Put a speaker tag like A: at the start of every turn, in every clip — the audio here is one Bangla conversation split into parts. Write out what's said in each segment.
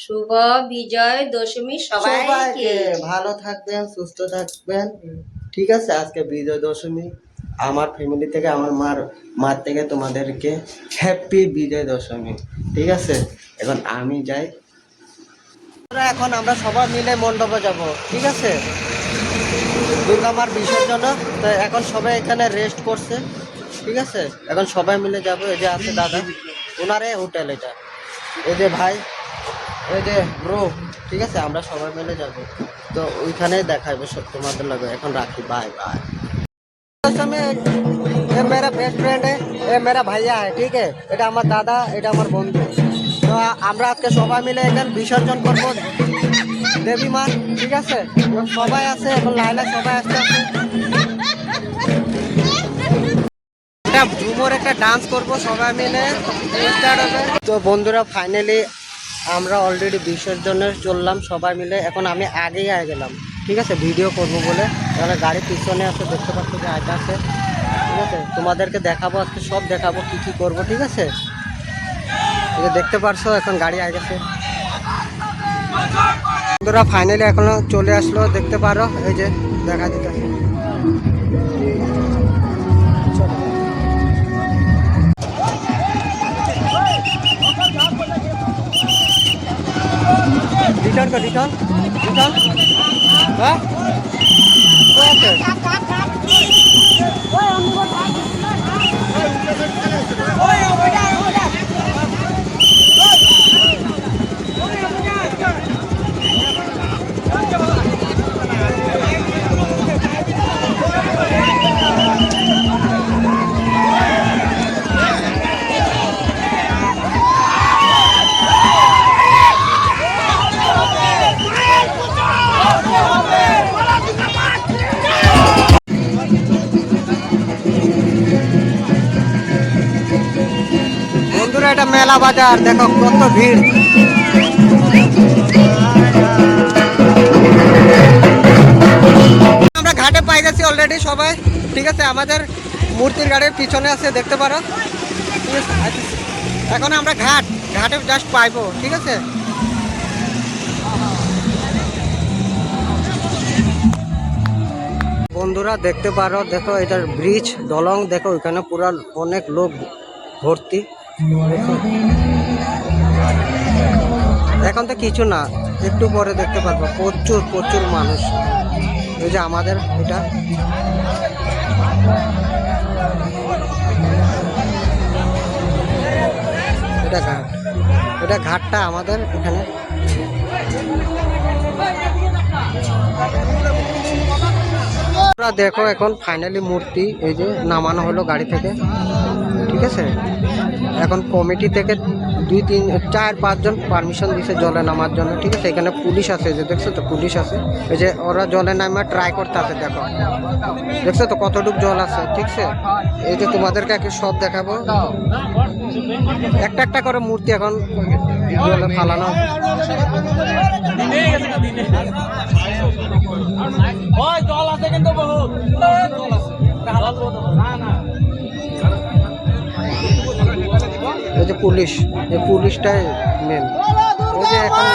A: শুভ বিজয় দশমী সবাইকে।
B: ভালো থাকবেন, সুস্থ থাকবেন। ঠিক আছে, আজকে বিজয় দশমী। আমার ফ্যামিলি থেকে, আমার মার মার থেকে তোমাদেরকে হ্যাপি বিজয় দশমী। ঠিক আছে? এখন আমি যাই। এখন, আমরা সবাই মিলে মণ্ডপে যাব। ঠিক আছে? দুর্গা মার বিসর্জন। তো এখন সবাই এখানে রেস্ট করছে। ঠিক আছে? এখন সবাই মিলে যাব। এই যে আছে দাদা। ওনারে হোটেল এটা। এই যে ভাই ওই যে ব্রো ঠিক আছে, আমরা সবাই মিলে যাব। তো ওইখানে দেখাবে সব তোমাদের লাগবে এখন রাখি বাই বাই মেরা বেস্ট ফ্রেন্ড এ মেরা ভাইয়া হ্যাঁ ঠিক এটা আমার দাদা, এটা আমার বন্ধু। তো আমরা আজকে সবাই মিলে এখানে বিসর্জন করব। দেবী মা, ঠিক আছে? সবাই আছে, এখন লাইনে সবাই আসতে আছে। একটা একটা ডান্স করব সবাই মিলে। তো বন্ধুরা ফাইনালি আমরা অলরেডি বিসর্জনে চললাম, সবাই মিলে। এখন আমি আগেই আগে গেলাম। ঠিক আছে? ভিডিও করব বলে। তাহলে গাড়ি পিছনে আছে, দেখতে পাচ্ছ যে আয়টা আছে। ঠিক আছে? তোমাদেরকে দেখাবো, আজকে সব দেখাবো কি কি করব, ঠিক আছে? দেখতে পারছ, এখন গাড়ি আগে গেছে। বন্ধুরা ফাইনালি এখনও চলে আসলো, দেখতে পারো। এই যে দেখা দিতে রিটার্ন রিটার্ন হ্যাঁ? মেলা বাজার, দেখো কত ভিড়। আমরা ঘাটে পাই গেছি অলরেডি সবাই, ঠিক আছে? আমাদের মূর্তির গাড়ির পিছনে আছে, দেখতে পারো। এখন আমরা ঘাট, ঘাটে জাস্ট পাইবো, ঠিক আছে? বন্ধুরা, দেখতে পারো, দেখো এটার ব্রিজ দলং, দেখো এখানে পুরা অনেক লোক ভর্তি। এখন তো কিছু না, একটু পরে দেখতে পারব। প্রচুর প্রচুর মানুষ। এই যে আমাদের এটা। এটা ঘাট। এটা ঘাটটা আমাদের এখানে। দেখো এখন ফাইনালি মূর্তি, এই যে নামানো হলো গাড়ি থেকে। ঠিক আছে? এখন কমিটি থেকে দুই, তিন, চার, পাঁচজন পারমিশন দিছে জলে নামার জন্য, ঠিক আছে? এখানে পুলিশ আছে যে দেখছ তো, পুলিশ আছে। এই যে ওরা জলে নামা ট্রাই করতে আছে দেখো। দেখছ তো কতটুক জল আছে, ঠিক আছে? এই যে তোমাদেরকে একে সব দেখাবো। একটা একটা করে মূর্তি এখন জলে ফালানো। যে পুলিশ। এই পুলিশটাই মেন এই যে এখন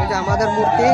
B: এই যে আমাদের মূর্তি।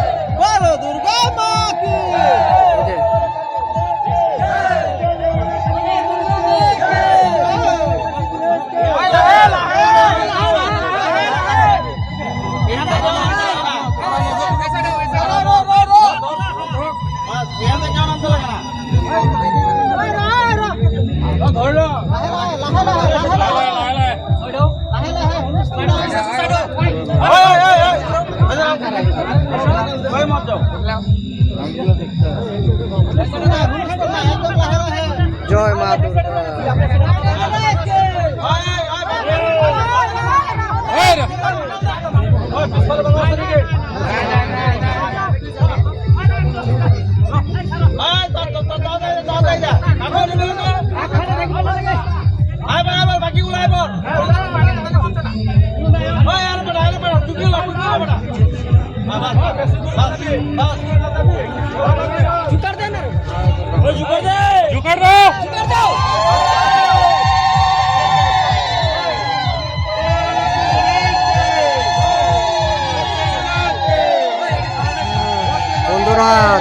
B: এই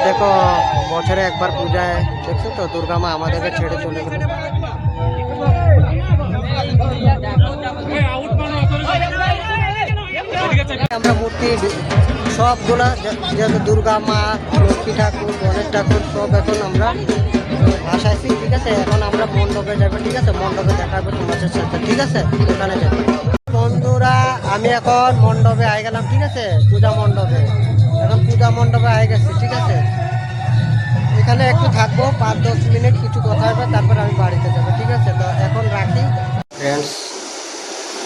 B: দেখো, বছরে একবার পূজায় দেখছ তো? দুর্গা মা আমাদেরকে ছেড়ে চলে গেল। আমরা মূর্তি, সবগুলা যেহেতু দুর্গা মা, লক্ষ্মী ঠাকুর, গণেশ ঠাকুর, সব এখন আমরা ভাসাইছি, ঠিক আছে? এখন আমরা মণ্ডপে যাব, ঠিক আছে? মণ্ডপে দেখাবো তোমাদের সাথে, ঠিক আছে? ওখানে যাব। বন্ধুরা, আমি এখন মণ্ডপে আই গেলাম, ঠিক আছে? পূজা মণ্ডপে। এখন পূজা মণ্ডপে আই গেছে, ঠিক আছে? এখানে একটু থাকব, পাঁচ দশ মিনিট, কিছু কথা হবে, তারপর আমি বাড়িতে যাব, ঠিক আছে? তো এখন রাখি। ফ্রেন্ডস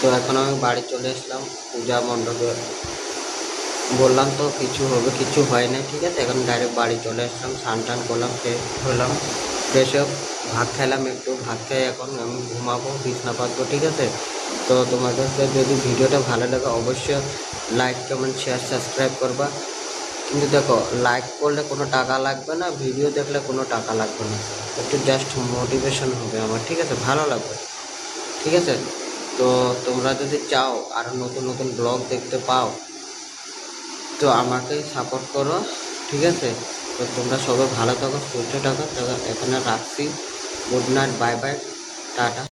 B: তো এখন আমি বাড়ি চলে এসলাম, পূজা মণ্ডপে। বললাম তো কিছু হবে, কিছু হয় না ঠিক আছে? এখন ডাইরেক্ট বাড়ি চলে আসলাম স্নান টান করলাম ফ্রেশ হলাম ফ্রেশ হোক ভাত খেলাম একটু, ভাত খেয়ে এখন আমি ঘুমাবো, বিছনা পাতবো, ঠিক আছে? তো তোমাদের যদি ভিডিওটা ভালো লাগে, অবশ্যই লাইক কমেন্ট শেয়ার সাবস্ক্রাইব করবা। কিন্তু দেখো লাইক করলে কোনো টাকা লাগবে না ভিডিও দেখলে কোনো টাকা লাগবে না। একটু জাস্ট মোটিভেশন হবে আমার, ঠিক আছে? ভালো লাগবে। ঠিক আছে? তো তোমরা যদি চাও আরও নতুন নতুন ব্লগ দেখতে পাও, তো আমাকে সাপোর্ট করো, ঠিক আছে? তো তোমরা সবাই ভালো থাকো, সুস্থ থাকো এখানে রাখছি। Good night bye bye tata.